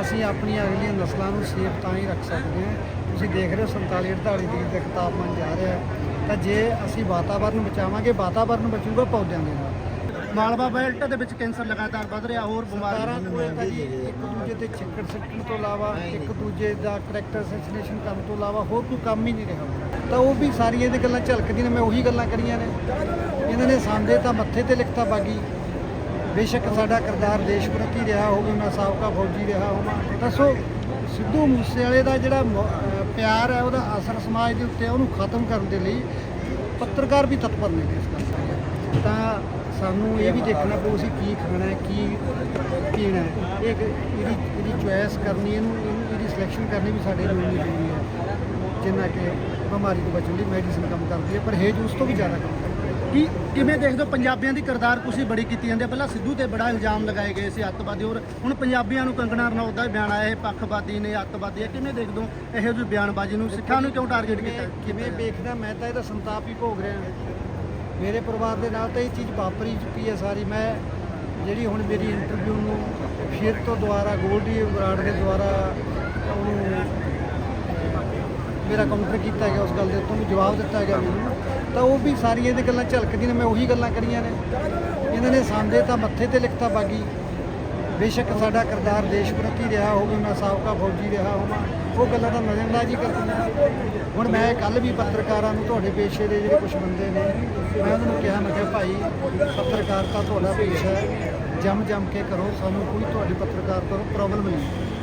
ਅਸੀਂ ਆਪਣੀਆਂ ਅਗਲੀਆਂ ਨਸਲਾਂ ਨੂੰ ਸੇਫ ਤਾਂ ਹੀ ਰੱਖ ਸਕਦੇ ਹਾਂ। ਤੁਸੀਂ ਦੇਖ ਰਹੇ ਹੋ 47 48 ਡਿਗਰੀ ਤੱਕ ਤਾਪਮਾਨ ਜਾ ਰਿਹਾ ਹੈ। ਤਾਂ ਜੇ ਅਸੀਂ ਵਾਤਾਵਰਨ ਬਚਾਵਾਂਗੇ ਵਾਤਾਵਰਨ ਬਚੂਗਾ ਪੌਦਿਆਂ ਦੇ ਨਾਲ। ਮਾਲਵਾ ਬੈਲਟ ਦੇ ਵਿੱਚ ਕੈਂਸਰ ਲਗਾਤਾਰ ਵੱਧ ਰਿਹਾ ਹੋਰ ਬਿਮਾਰੀਆਂ ਤਾਂ ਜੀ ਇੱਕ ਦੂਜੇ ਤੇ ਚੱਕਰ ਸਿੱਟਣ ਤੋਂ ਇਲਾਵਾ ਇੱਕ ਦੂਜੇ ਦਾ ਕਰੈਕਟਰ ਅਸੈਸੀਨੇਸ਼ਨ ਕਰਨ ਤੋਂ ਇਲਾਵਾ ਹੋਰ ਕੋਈ ਕੰਮ ਹੀ ਨਹੀਂ ਰਿਹਾ। ਤਾਂ ਉਹ ਵੀ ਸਾਰੀਆਂ ਇਹਦੇ ਗੱਲਾਂ ਝਲਕਦੀਆਂ ਨੇ ਮੈਂ ਉਹੀ ਗੱਲਾਂ ਕਰੀਆਂ ਨੇ। ਇਹਨਾਂ ਨੇ ਸਾਂਦੇ ਤਾਂ ਮੱਥੇ ਤੇ ਲਿਖਤਾ ਬਾਗੀ। ਬੇਸ਼ੱਕ ਸਾਡਾ ਕਿਰਦਾਰ ਦੇਸ਼ ਪ੍ਰਤੀ ਰਿਹਾ ਹੋਵੇ ਮੈਂ ਸਾਬਕਾ ਫੌਜੀ ਰਿਹਾ ਹੋਵਾਂ। ਦੱਸੋ, ਸਿੱਧੂ ਮੂਸੇਵਾਲੇ ਦਾ ਜਿਹੜਾ ਮ- ਪਿਆਰ ਹੈ, ਉਹਦਾ ਅਸਰ ਸਮਾਜ ਦੇ ਉੱਤੇ ਉਹਨੂੰ ਖਤਮ ਕਰਨ ਦੇ ਲਈ ਪੱਤਰਕਾਰ ਵੀ ਤਤਪਰ ਨੇ ਇਸ ਗੱਲ ਤਾਂ ਸਾਨੂੰ ਇਹ ਵੀ ਦੇਖਣਾ ਪਊ ਅਸੀਂ ਕੀ ਖਾਣਾ ਹੈ, ਕੀ ਪੀਣਾ ਹੈ। ਇਹ ਇਹਦੀ ਇਹਦੀ ਚੁਆਇਸ ਕਰਨੀ, ਇਹਨੂੰ, ਇਹਨੂੰ- ਇਹਦੀ ਸਿਲੈਕਸ਼ਨ ਕਰਨੀ ਵੀ ਸਾਡੇ ਲਈ ਉਨੀ ਜ਼ਰੂਰੀ ਹੈ। ਜਿੰਨਾ ਕਿ ਬਿਮਾਰੀ ਤੋਂ ਬਚਣ ਲਈ ਮੈਡੀਸਨ ਕੰਮ ਕਰਦੀ ਹੈ, ਪਰ ਹੇਜ ਉਸ ਤੋਂ ਵੀ ਜ਼ਿਆਦਾ ਕੰਮ ਕਰਦੀ ਹੈ। ਕੀ ਕਿਵੇਂ ਦੇਖਦੇ ਹੋ ਪੰਜਾਬੀਆਂ ਦੀ ਕਿਰਦਾਰ ਕੁਸ਼ੀ ਬੜੀ ਕੀਤੀ ਜਾਂਦੀ ਹੈ? ਪਹਿਲਾਂ ਸਿੱਧੂ ਤੇ ਬੜਾ ਇਲਜ਼ਾਮ ਲਗਾਏ ਗਏ ਸੀ ਅੱਤਵਾਦੀ ਔਰ ਹੁਣ ਪੰਜਾਬੀਆਂ ਨੂੰ ਕੰਗਣਾ ਰਣੌਤ ਦਾ ਬਿਆਨ ਆਇਆ ਇਹ ਪੱਖਪਾਤੀ ਨੇ ਅੱਤਵਾਦੀ ਹੈ। ਕਿਵੇਂ ਦੇਖਦੇ ਹੋ ਇਹੋ ਜਿਹੀ ਬਿਆਨਬਾਜ਼ੀ ਨੂੰ? ਸਿੱਖਾਂ ਨੂੰ ਕਿਉਂ ਟਾਰਗੇਟ ਕੀਤਾ? ਕਿਵੇਂ ਵੇਖਦਾ ਮੈਂ ਤਾਂ ਇਹਦਾ ਸੰਤਾਪ ਹੀ ਭੋਗ ਰਿਹਾ ਮੇਰੇ ਪਰਿਵਾਰ ਦੇ ਨਾਲ ਤਾਂ ਇਹ ਚੀਜ਼ ਵਾਪਰੀ ਚੁੱਕੀ ਹੈ ਸਾਰੀ। ਮੈਂ ਜਿਹੜੀ ਹੁਣ ਮੇਰੀ ਇੰਟਰਵਿਊ ਨੂੰ ਫਿਰ ਤੋਂ ਦੁਬਾਰਾ ਗੋਲਡੀ ਬਰਾੜ ਦੇ ਦੁਆਰਾ ਮੇਰਾ ਕਾਊਂਟਰ ਕੀਤਾ ਗਿਆ ਉਸ ਗੱਲ ਦੇ ਉੱਤੋਂ ਵੀ ਜਵਾਬ ਦਿੱਤਾ ਗਿਆ ਮੈਨੂੰ। ਤਾਂ ਉਹ ਵੀ ਸਾਰੀਆਂ ਇਹਦੇ ਗੱਲਾਂ ਝਲਕਦੀਆਂ ਨੇ, ਮੈਂ ਉਹੀ ਗੱਲਾਂ ਕਰੀਆਂ ਨੇ। ਇਹਨਾਂ ਨੇ ਸਾਂਦੇ ਤਾਂ ਮੱਥੇ ਤੇ ਲਿਖਤਾ ਬਾਗੀ। ਬੇਸ਼ੱਕ ਸਾਡਾ ਕਿਰਦਾਰ ਦੇਸ਼ ਪ੍ਰਤੀ ਰਿਹਾ ਹੋਵੇ ਮੈਂ ਸਾਬਕਾ ਫੌਜੀ ਰਿਹਾ ਹੋਵਾਂ, ਉਹ ਗੱਲਾਂ ਤਾਂ ਨਜ਼ਰਅੰਦਾਜ਼ ਹੀ ਕਰਦੀਆਂ ਹੁਣ ਮੈਂ ਕੱਲ ਵੀ ਪੱਤਰਕਾਰਾਂ ਨੂੰ ਤੁਹਾਡੇ ਪੇਸ਼ੇ ਦੇ ਜਿਹੜੇ ਕੁਝ ਬੰਦੇ ਨੇ, ਮੈਂ ਉਹਨਾਂ ਨੂੰ ਕਿਹਾ, ਮੈਂ ਕਿਹਾ, ਭਾਈ ਪੱਤਰਕਾਰਤਾ ਤੁਹਾਡਾ ਪੇਸ਼ਾ ਹੈ। ਜੰਮ ਜੰਮ ਕੇ ਕਰੋ, ਸਾਨੂੰ ਕੋਈ ਤੁਹਾਡੀ ਪੱਤਰਕਾਰਤਾ ਤੋਂ ਪ੍ਰੋਬਲਮ ਨਹੀਂ।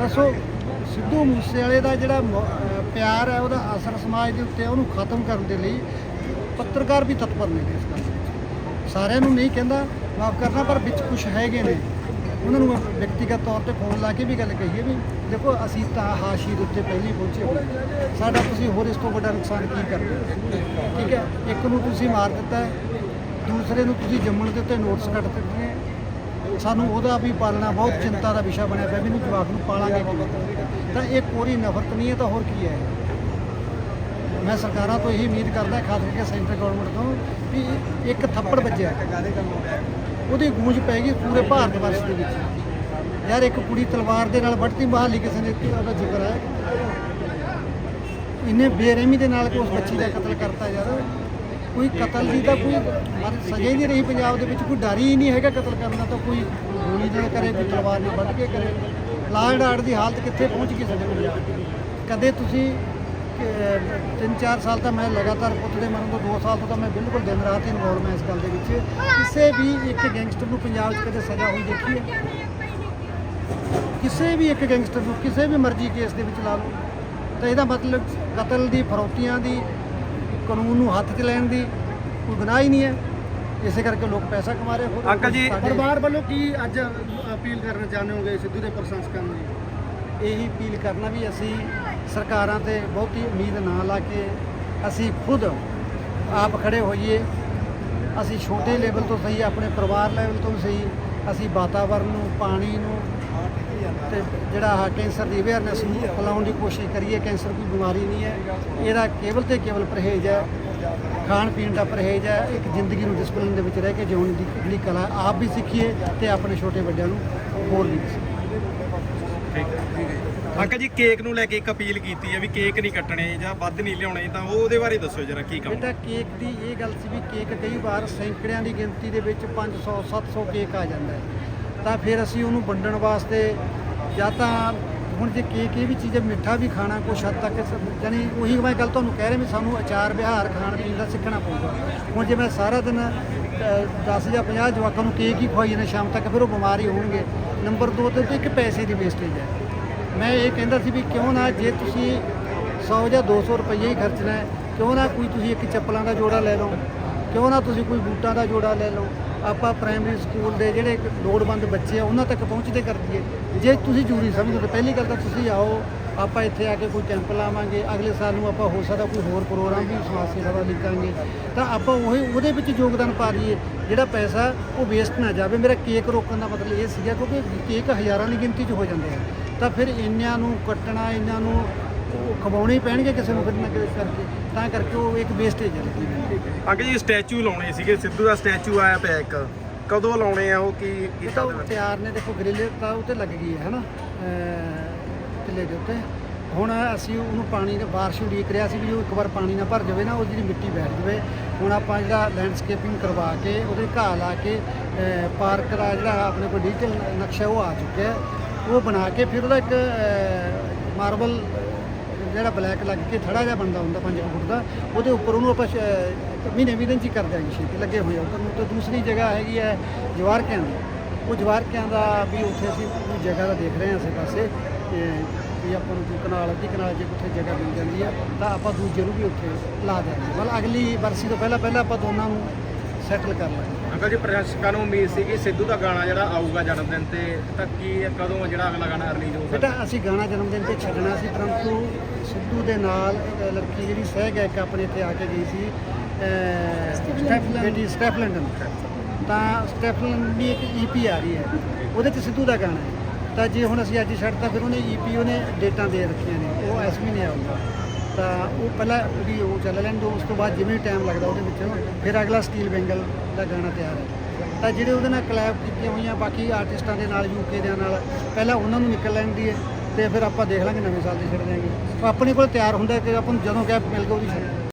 ਦੱਸੋ, ਸਿੱਧੂ ਮੂਸੇਵਾਲੇ ਦਾ ਜਿਹੜਾ ਮ- ਪਿਆਰ ਹੈ, ਉਹਦਾ ਅਸਰ ਸਮਾਜ ਦੇ ਉੱਤੇ ਉਹਨੂੰ ਖਤਮ ਕਰਨ ਦੇ ਲਈ ਪੱਤਰਕਾਰ ਵੀ ਤਤਪਰ ਨੇ ਇਸ ਗੱਲ ਵਿੱਚ। ਸਾਰਿਆਂ ਨੂੰ ਨਹੀਂ ਕਹਿੰਦਾ, ਮਾਫ ਕਰਨਾ, ਪਰ ਵਿੱਚ ਕੁਝ ਹੈਗੇ ਨੇ। ਉਹਨਾਂ ਨੂੰ ਮੈਂ ਵਿਅਕਤੀਗਤ ਤੌਰ ਤੇ ਫੋਨ ਲਾ ਕੇ ਵੀ ਗੱਲ ਕਹੀਏ ਵੀ, ਦੇਖੋ, ਅਸੀਂ ਤਾਂ ਹਾਸ਼ੀ ਦੇ ਉੱਤੇ ਪਹਿਲੀ ਪਹੁੰਚੇ ਹੋਏ ਸਾਡਾ ਤੁਸੀਂ ਹੋਰ ਇਸ ਤੋਂ ਵੱਡਾ ਨੁਕਸਾਨ ਕੀ ਕਰਦੇ ਠੀਕ ਹੈ, ਇੱਕ ਨੂੰ ਤੁਸੀਂ ਮਾਰ ਦਿੱਤਾ ਦੂਸਰੇ ਨੂੰ ਤੁਸੀਂ ਜੰਮਣ ਦੇ ਉੱਤੇ ਨੋਟਸ ਕੱਟ ਦਿੱਤੇ ਸਾਨੂੰ ਉਹਦਾ ਵੀ ਪਾਲਣਾ, ਬਹੁਤ ਚਿੰਤਾ ਦਾ ਵਿਸ਼ਾ ਬਣਿਆ ਪਿਆ ਵੀ ਇਹਨੂੰ ਜਵਾਕ ਨੂੰ ਪਾਲਾਂਗੇ ਕਿਵੇਂ ਤਾਂ ਇਹ ਕੋਰੀ ਨਫ਼ਰਤ ਨਹੀਂ ਹੈ ਤਾਂ ਹੋਰ ਕੀ ਹੈ? ਮੈਂ ਸਰਕਾਰਾਂ ਤੋਂ ਇਹੀ ਉਮੀਦ ਕਰਦਾ, ਖਾਸ ਕਰਕੇ ਸੈਂਟਰ ਗਵਰਨਮੈਂਟ ਤੋਂ, ਵੀ ਇੱਕ ਥੱਪੜ ਵੱਜਿਆ। ਉਹਦੀ ਗੂੰਜ ਪੈ ਗਈ ਪੂਰੇ ਭਾਰਤ ਵਰਸ਼ ਦੇ ਵਿੱਚ। ਯਾਰ ਇੱਕ ਕੁੜੀ ਤਲਵਾਰ ਦੇ ਨਾਲ ਵੱਢਤੀ, ਬਹਾਲੀ ਕਿਸੇ ਨੇ ਉਹਦਾ ਜ਼ਿਕਰ ਹੈ। ਇਹਨੇ ਬੇਰਹਿਮੀ ਦੇ ਨਾਲ ਕਿ ਉਸ ਬੱਚੀ ਦਾ ਕਤਲ ਕਰਤਾ ਯਾਰ। ਕੋਈ ਕਤਲ ਦੀ ਤਾਂ ਕੋਈ ਸਜ਼ਾ ਹੀ ਨਹੀਂ ਰਹੀ ਪੰਜਾਬ ਦੇ ਵਿੱਚ, ਕੋਈ ਡਰ ਹੀ ਨਹੀਂ ਹੈਗਾ ਕਤਲ ਕਰਨ ਦਾ ਤਾਂ ਕੋਈ ਗੋਲੀ ਨਾਲ ਕਰੇ ਕੋਈ ਤਲਵਾਰ ਨਾਲ ਵੱਢ ਕੇ ਕਰੇ ਲਾਅ ਐਂਡ ਦੀ ਹਾਲਤ ਕਿੱਥੇ ਪਹੁੰਚ ਗਈ ਸਾਡੇ ਪੰਜਾਬ ਦੀ? ਕਦੇ ਤੁਸੀਂ ਤਿੰਨ ਚਾਰ ਸਾਲ ਤਾਂ ਮੈਂ ਲਗਾਤਾਰ ਪੁੱਤ ਮਰਨ ਤੋਂ 2 ਸਾਲ ਤੋਂ ਤਾਂ ਮੈਂ ਬਿਲਕੁਲ ਦਿਨ ਰਾਤ ਹੀ ਇਨਵੋਲਵ ਮੈਂ ਇਸ ਗੱਲ ਦੇ ਵਿੱਚ। ਕਿਸੇ ਵੀ ਇੱਕ ਗੈਂਗਸਟਰ ਨੂੰ ਪੰਜਾਬ 'ਚ ਕਦੇ ਸਜ਼ਾ ਹੋਈ ਦੇਖੀ ਹੈ? ਕਿਸੇ ਵੀ ਇੱਕ ਗੈਂਗਸਟਰ ਨੂੰ, ਕਿਸੇ ਵੀ ਮਰਜ਼ੀ ਕੇਸ ਦੇ ਵਿੱਚ ਲਾ ਲਓ। ਤਾਂ ਇਹਦਾ ਮਤਲਬ ਕਤਲ ਦੀ, ਫਰੋਤੀਆਂ ਦੀ ਕਾਨੂੰਨ ਨੂੰ ਹੱਥ 'ਚ ਲੈਣ ਦੀ ਕੋਈ ਗੁਨਾਹ ਹੀ ਨਹੀਂ ਹੈ। ਇਸੇ ਕਰਕੇ ਲੋਕ ਪੈਸਾ ਕਮਾ ਰਹੇ ਖੁਦ ਅੰਕਲ ਜੀ, ਪਰਿਵਾਰ ਵੱਲੋਂ ਕੀ ਅੱਜ ਅਪੀਲ ਕਰਨਾ ਚਾਹੁੰਦੇ ਹੋਗੇ ਸਿੱਧੂ ਦੇ ਪ੍ਰਸ਼ੰਸਕਾਂ ਨੂੰ? ਇਹੀ ਅਪੀਲ ਕਰਨਾ ਵੀ ਅਸੀਂ ਸਰਕਾਰਾਂ ਤੇ ਬਹੁਤੀ ਉਮੀਦ ਨਾ ਲਾ ਕੇ ਅਸੀਂ ਖੁਦ ਆਪ ਖੜੇ ਹੋਈਏ। ਅਸੀਂ ਛੋਟੇ ਲੈਵਲ ਤੋਂ ਸਹੀ ਆਪਣੇ ਪਰਿਵਾਰ ਲੈਵਲ ਤੋਂ ਸਹੀ ਅਸੀਂ ਵਾਤਾਵਰਨ ਨੂੰ ਪਾਣੀ ਨੂੰ ਤੇ ਜਿਹੜਾ ਆਹ ਕੈਂਸਰ ਦੀ ਅਵੇਅਰਨੈਸ ਨੂੰ ਫੈਲਾਉਣ ਦੀ ਕੋਸ਼ਿਸ਼ ਕਰੀਏ ਕੈਂਸਰ ਕੋਈ ਬਿਮਾਰੀ ਨਹੀਂ ਹੈ। ਇਹਦਾ ਕੇਵਲ ਤੇ ਕੇਵਲ ਪਰਹੇਜ਼ ਹੈ। ਖਾਣ ਪੀਣ ਦਾ ਪਰਹੇਜ਼ ਹੈ। ਇੱਕ ਜ਼ਿੰਦਗੀ ਨੂੰ ਡਿਸਪਲਿਨ ਦੇ ਵਿੱਚ ਰਹਿ ਕੇ ਜਿਉਣ ਦੀ ਜਿਹੜੀ ਕਲਾ ਆਪ ਵੀ ਸਿੱਖੀਏ ਤੇ ਆਪਣੇ ਛੋਟੇ ਵੱਡਿਆਂ ਨੂੰ ਹੋਰ ਵੀ ਅੰਕਲ ਜੀ ਕੇਕ ਨੂੰ ਲੈ ਕੇ ਇੱਕ ਅਪੀਲ ਕੀਤੀ ਹੈ ਵੀ ਕੇਕ ਨਹੀਂ ਕੱਟਣੇ ਜਾਂ ਵੱਧ ਨਹੀਂ ਲਿਆਉਣੇ ਤਾਂ ਉਹ ਉਹਦੇ ਬਾਰੇ ਦੱਸੋ ਜਰਾ ਕੀ ਕੰਮ ਬੇਟਾ ਕੇਕ ਦੀ ਇਹ ਗੱਲ ਸੀ ਵੀ ਕੇਕ ਕਈ ਵਾਰ ਸੈਂਕੜਿਆਂ ਦੀ ਗਿਣਤੀ ਦੇ ਵਿੱਚ 500 700 ਕੇਕ ਆ ਜਾਂਦਾ ਹੈ। ਤਾਂ ਫਿਰ ਅਸੀਂ ਉਹਨੂੰ ਵੰਡਣ ਵਾਸਤੇ ਜਾਂ ਤਾਂ ਹੁਣ ਜੇ ਕੇਕ ਇਹ ਵੀ ਚੀਜ਼ ਹੈ ਮਿੱਠਾ ਵੀ ਖਾਣਾ ਕੁਛ ਹੱਦ ਤੱਕ ਸ- ਯਾਨੀ ਉਹੀ ਮੈਂ ਗੱਲ ਤੁਹਾਨੂੰ ਕਹਿ ਰਿਹਾ ਵੀ ਸਾਨੂੰ ਆਚਾਰ ਵਿਹਾਰ ਖਾਣ ਪੀਣ ਦਾ ਸਿੱਖਣਾ ਪਊਗਾ। ਹੁਣ ਜੇ ਮੈਂ ਸਾਰਾ ਦਿਨ 10 ਜਾਂ 50 ਜਵਾਕਾਂ ਨੂੰ ਕੇਕ ਹੀ ਖਵਾਈ ਨਾ, ਸ਼ਾਮ ਤੱਕ ਫਿਰ ਉਹ ਬਿਮਾਰ ਹੀ ਹੋਣਗੇ। ਨੰਬਰ 2 ਤੇ ਇੱਕ ਪੈਸੇ ਦੀ ਵੇਸਟੇਜ ਹੈ। ਮੈਂ ਇਹ ਕਹਿੰਦਾ ਸੀ ਵੀ ਕਿਉਂ ਨਾ ਜੇ ਤੁਸੀਂ 100 ਜਾਂ 200 ਰੁਪਏ ਹੀ ਖਰਚਣਾ ਹੈ, ਕਿਉਂ ਨਾ ਕੋਈ ਤੁਸੀਂ ਇੱਕ ਚੱਪਲਾਂ ਦਾ ਜੋੜਾ ਲੈ ਲਓ, ਕਿਉਂ ਨਾ ਤੁਸੀਂ ਕੋਈ ਬੂਟਾਂ ਦਾ ਜੋੜਾ ਲੈ ਲਓ। ਆਪਾਂ ਪ੍ਰਾਇਮਰੀ ਸਕੂਲ ਦੇ ਜਿਹੜੇ ਲੋੜਵੰਦ ਬੱਚੇ ਆ, ਉਹਨਾਂ ਤੱਕ ਪਹੁੰਚਦੇ ਕਰ ਦਈਏ ਜੇ ਤੁਸੀਂ ਜ਼ਰੂਰੀ ਸਮਝਦੇ ਪਹਿਲੀ ਗੱਲ ਤਾਂ ਤੁਸੀਂ ਆਓ, ਆਪਾਂ ਇੱਥੇ ਆ ਕੇ ਕੋਈ ਕੈਂਪ ਲਾਵਾਂਗੇ, ਅਗਲੇ ਸਾਲ ਨੂੰ ਆਪਾਂ ਹੋ ਸਕਦਾ ਕੋਈ ਹੋਰ ਪ੍ਰੋਗਰਾਮ ਵੀ ਸਮਾਜ ਸੇਵਾ ਦਾ ਲਿਖਾਂਗੇ ਤਾਂ ਆਪਾਂ ਉਹ, ਉਹਦੇ ਵਿੱਚ ਯੋਗਦਾਨ ਪਾ ਦਈਏ, ਜਿਹੜਾ ਪੈਸਾ ਉਹ ਵੇਸਟ ਨਾ ਜਾਵੇ। ਮੇਰਾ ਕੇਕ ਰੋਕਣ ਦਾ ਮਤਲਬ ਇਹ ਸੀਗਾ, ਕਿਉਂਕਿ ਕੇਕ ਹਜ਼ਾਰਾਂ ਦੀ ਗਿਣਤੀ 'ਚ ਹੋ ਜਾਂਦੇ ਆ। ਤਾਂ ਫਿਰ ਇੰਨਿਆਂ ਨੂੰ ਕੱਟਣਾ ਇਹਨਾਂ ਨੂੰ ਖਵਾਉਣੇ ਹੀ ਪੈਣਗੇ ਕਿਸੇ ਨੂੰ, ਫਿਰ ਨਾ ਕਿਸੇ ਕਰਕੇ। ਤਾਂ ਕਰਕੇ ਉਹ ਇੱਕ ਵੇਸਟੇਜ ਹੈ ਲੱਗੀ ਅੰਕਲ ਜੀ ਸਟੈਚੂ ਲਾਉਣੇ ਸੀਗੇ ਸਿੱਧੂ ਦਾ ਸਟੈਚੂ ਆਇਆ ਪਿਆ ਇੱਕ। ਕਦੋਂ ਲਾਉਣੇ ਆ ਉਹ ਕੀ ਇਹ ਕੀਤਾ ਤਾਂ ਉਹਦੇ ਉਹ? ਤਿਆਰ ਨੇ ਦੇਖੋ ਗ੍ਰਿਲ ਤਾਂ ਉੱਤੇ ਲੱਗ ਗਈ ਹੈ ਹਨਾ? ਅਹ ਕਿੱਲੇ ਦੇ ਉੱਤੇ। ਹੁਣ ਅਸੀਂ ਉਹਨੂੰ ਪਾਣੀ ਦੇ ਬਾਰਿਸ਼ ਉਡੀਕ ਰਿਹਾ ਸੀ ਵੀ ਉਹ ਇੱਕ ਵਾਰ ਪਾਣੀ ਨਾ ਭਰ ਜਾਵੇ ਨਾ ਉਹ ਜਿਹੜੀ ਮਿੱਟੀ ਬੈਠ ਜਾਵੇ। ਹੁਣ ਆਪਾਂ ਜਿਹੜਾ ਲੈਂਡਸਕੇਪਿੰਗ ਕਰਵਾ ਕੇ ਉਹਦੇ ਘਾਹ ਲਾ ਕੇ ਅਹ ਪਾਰਕ ਦਾ ਜਿਹੜਾ ਆਪਣੇ ਕੋਲ ਡਿਜੀਟਲ ਨਕਸ਼ਾ ਉਹ ਆ ਚੁੱਕਿਆ। ਹੈ। ਉਹ ਬਣਾ ਕੇ ਫਿਰ ਉਹਦਾ ਇੱਕ ਮਾਰਬਲ ਜਿਹੜਾ ਬਲੈਕ ਲੱਗ ਕੇ ਥੜਾ ਜਿਹਾ ਬਣਦਾ ਹੁੰਦਾ 5 ਫੁੱਟ ਦਾ, ਉਹਦੇ ਉੱਪਰ ਉਹਨੂੰ ਆਪਾਂ ਸ਼- ਮਹੀਨੇ ਮਹੀਨੇ ਚ ਹੀ ਕਰ ਦਿਆਂਗੇ ਛੇਤੀ ਲੱਗੇ ਹੋਏ ਆ। ਉੱਪਰ ਨੂੰ ਤੇ ਦੂਸਰੀ ਜਗ੍ਹਾ ਹੈਗੀ ਹੈ ਜਵਾਰਕਿਆਂ ਦੀ। ਉਹ ਜਵਾਰਕਿਆਂ ਦਾ ਵੀ ਉੱਥੇ ਅਸੀਂ ਕੋਈ ਜਗ੍ਹਾ ਦਾ ਦੇਖ ਰਹੇ ਹਾਂ ਆਸੇ ਪਾਸੇ, ਤੇ ਵੀ ਆਪਾਂ ਨੂੰ ਕੋਈ ਕਨਾਲ, ਅੱਧੀ ਕਨਾਲ ਜੇ ਉੱਥੇ ਜਗ੍ਹਾ ਮਿਲ ਜਾਂਦੀ ਹੈ ਤਾਂ ਆਪਾਂ ਦੂਜੇ ਨੂੰ ਵੀ ਉੱਥੇ ਲਾ ਦਿਆਂਗੇ। ਮਤਲਬ ਅਗਲੀ ਵਰਸੀ ਤੋਂ ਪਹਿਲਾਂ ਪਹਿਲਾਂ ਆਪਾਂ ਦੋਨਾਂ ਨੂੰ ਸੈਟਲ ਕਰ ਲਾਂਗੇ। ਅੰਕਲ ਜੀ ਪ੍ਰਸ਼ੰਸਕਾਂ ਨੂੰ ਉਮੀਦ ਸੀ ਕਿ ਸਿੱਧੂ ਦਾ ਗਾਣਾ ਜਿਹੜਾ ਆਊਗਾ ਜਨਮ ਦਿਨ ਤੇ ਤਾਂ ਕੀ ਕਦੋਂ ਜਿਹੜਾ ਅਗਲਾ ਗਾਣਾ ਰਿਲੀਜ਼ ਹੋਊਗਾ? ਬੇਟਾ ਅਸੀਂ ਗਾਣਾ ਜਨਮ ਦਿਨ ਤੇ ਛੱਡਣਾ ਸੀ ਪਰੰਤੂ ਸਿੱਧੂ ਦੇ ਨਾਲ ਇੱਕ ਲੜਕੀ ਜਿਹੜੀ ਸਹਿ ਗਾਇਕ ਆਪਣੇ ਇੱਥੇ ਆ ਕੇ ਗਈ ਸੀ ਬੇਟੀ ਸਟੈਫਲੈਂਡਨ ਤਾਂ ਸਟੈਫਲੈਂਡਨ ਦੀ ਇੱਕ ਈਪੀ ਆ ਰਹੀ ਹੈ। ਉਹਦੇ 'ਚ ਸਿੱਧੂ ਦਾ ਗਾਣਾ ਹੈ। ਤਾਂ ਜੇ ਹੁਣ ਅਸੀਂ ਅੱਜ ਛੱਡਤਾ ਫਿਰ ਉਹਨੇ ਈਪੀ ਉਹਨੇ ਡੇਟਾਂ ਦੇ ਰੱਖੀਆਂ ਨੇ। ਉਹ ਇਸ ਮਹੀਨੇ ਆਊਗਾ। ਤਾਂ ਉਹ ਪਹਿਲਾਂ ਉਹਦੀ ਉਹ ਚੱਲ ਲੈਣ ਦੋ, ਉਸ ਤੋਂ ਬਾਅਦ ਜਿਵੇਂ ਟਾਈਮ ਲੱਗਦਾ ਉਹਦੇ ਵਿੱਚ, ਫਿਰ ਅਗਲਾ ਸਟੀਲ ਬੈਂਗਲ ਦਾ ਗਾਣਾ ਤਿਆਰ ਹੈ। ਤਾਂ ਜਿਹੜੇ ਉਹਦੇ ਨਾਲ ਕਲੈਬ ਕੀਤੀਆਂ ਹੋਈਆਂ ਬਾਕੀ ਆਰਟਿਸਟਾਂ ਦੇ ਨਾਲ ਯੂਕੇ ਦੇ ਨਾਲ, ਪਹਿਲਾਂ ਉਹਨਾਂ ਨੂੰ ਨਿਕਲ ਲੈਣ ਦੀ ਹੈ ਤੇ ਫਿਰ ਆਪਾਂ ਦੇਖ ਲਾਂਗੇ ਨਵੇਂ ਸਾਲ ਦੀ ਛੱਡ ਦਿਆਂਗੇ ਆਪਣੇ ਕੋਲ ਤਿਆਰ ਹੁੰਦਾ ਕਿ ਆਪਾਂ ਨੂੰ ਜਦੋਂ ਗੈਪ ਮਿਲ ਗਿਆ ਉਹਦੀ ਛੱਡ